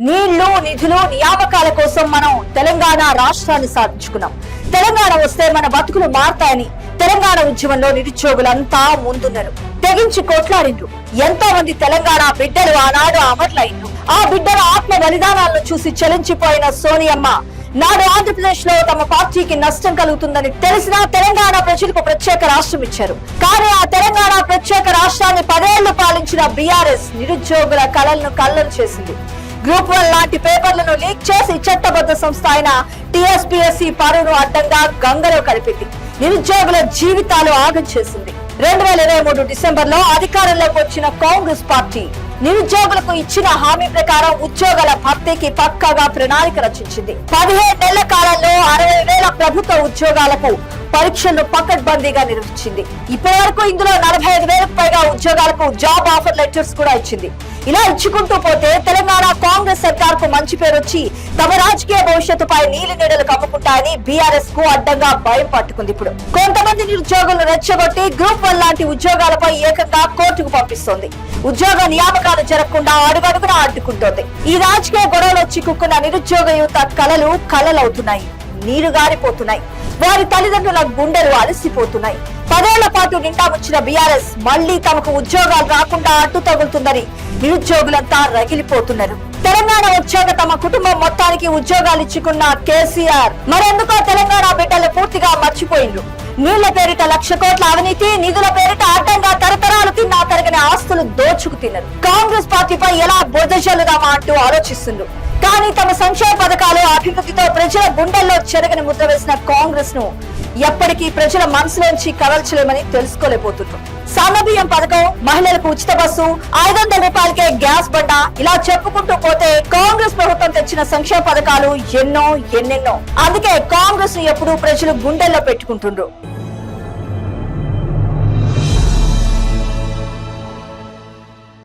నీళ్ళు నిధులు నియామకాల కోసం మనం తెలంగాణ రాష్ట్రాన్ని సాధించుకున్నాం. తెలంగాణ వస్తే మన బతుకులు మారతాయని తెలంగాణ ఉద్యమంలో నిరుద్యోగులంతా ముందున్నారు. తెగించి కొట్లాడిండ్రు. ఎంతో మంది తెలంగాణ బిడ్డలు ఆనాడు అమరులైండ్రు. ఆ బిడ్డల ఆత్మ బలిదానాలను చూసి చలించిపోయిన సోనియమ్మ నాడు ఆంధ్రప్రదేశ్లో తమ పార్టీకి నష్టం కలుగుతుందని తెలిసినా తెలంగాణ ప్రజలకు ప్రత్యేక రాష్ట్రం ఇచ్చారు. కానీ ఆ తెలంగాణ ప్రత్యేక రాష్ట్రాన్ని పదేళ్ళు పాలించిన బీఆర్ఎస్ నిరుద్యోగుల కలలను కళ్ళలు చేసింది. గ్రూప్ వన్ లాంటి పేపర్లను లీక్ చేసి చట్టబద్ధ సంస్థ అయిన టిఎస్పిఎస్సి పరును అడ్డంగా గంగలో కలిపింది. నిరుద్యోగుల జీవితాలు ఆగం చేసింది. రెండు వేల ఇరవై మూడు డిసెంబర్లో అధికారంలోకి వచ్చిన కాంగ్రెస్ పార్టీ నిరుద్యోగులకు ఇచ్చిన హామీ ప్రకారం ఉద్యోగాల భర్తీకి పక్కాగా ప్రణాళిక రచించింది. పదిహేడు నెలల కాలంలో అరవై వేల ప్రభుత్వ ఉద్యోగాలకు పరీక్షలు పకడ్బందీగా నిర్వహించింది. ఇప్పటి వరకు ఇందులో నలభై ఐదు వేలకు పైగా ఉద్యోగాలకు జాబ్ ఆఫర్ లెటర్స్ కూడా ఇచ్చింది. ఇలా ఇచ్చుకుంటూ పోతే తెలంగాణ కాంగ్రెస్ సర్కార్కు మంచి పేరు వచ్చి తమ రాజకీయ భవిష్యత్తుపై నీలి నీడలు కమ్ముకుంటాయని బీఆర్ఎస్కు అడ్డంగా భయం పట్టుకుంది ఇప్పుడు. కొంతమంది నిరుద్యోగులను రెచ్చగొట్టి గ్రూప్ వన్ లాంటి ఉద్యోగాలపై ఏకంగా కోర్టుకు పంపిస్తోంది. ఉద్యోగ నియామకాలు జరగకుండా అడుగడుగున అడ్డుకుంటోంది. ఈ రాజకీయ గొడవలో చిక్కుకున్న నిరుద్యోగ యువత కలలు కలలవుతున్నాయి. నీరు గారిపోతున్నాయి. వారి తల్లిదండ్రుల గుండెలు అలసిపోతున్నాయి. పదేళ్ళ పాటు నిండా వచ్చిన బీఆర్ఎస్ మళ్ళీ తమకు ఉద్యోగాలు రాకుండా అడ్డు తగులుతుందని నిరుద్యోగులంతా రగిలిపోతున్నారు. తెలంగాణ వచ్చాక తమ కుటుంబం మొత్తానికి ఉద్యోగాలు ఇచ్చుకున్న కేసీఆర్. మరెందుకో తెలంగాణ బిడ్డలు పూర్తిగా మర్చిపోయిండ్రు. నీళ్ళ పేరిట లక్ష కోట్ల అవినీతి నిధుల పేరిట అడ్డంగా తరతరాలు తిన్నా తరగని ఆస్తులు దోచుకు తిన్నారు. కాంగ్రెస్ పార్టీపై ఎలా బురదజల్లుదామా అంటూ ఆలోచిస్తుండ్రు. కానీ తమ సంక్షేమ పథకాలు అభివృద్ధితో ప్రజల గుండెల్లో చెరగని ముద్ర వేసిన కాంగ్రెస్ను ఎప్పటికీ ప్రజల మనసులోంచి కదల్చలేమని తెలుసుకోలేకపోతున్నారు. సన్నబియ్యం పథకం మహిళలకు ఉచిత బస్సు ఐదు వందల రూపాయలకే గ్యాస్ బండ ఇలా చెప్పుకుంటూ పోతే కాంగ్రెస్ ప్రభుత్వం తెచ్చిన సంక్షేమ పథకాలు ఎన్నో ఎన్నెన్నో. అందుకే కాంగ్రెస్ను ఎప్పుడూ ప్రజలు గుండెల్లో పెట్టుకుంటుండ్రు.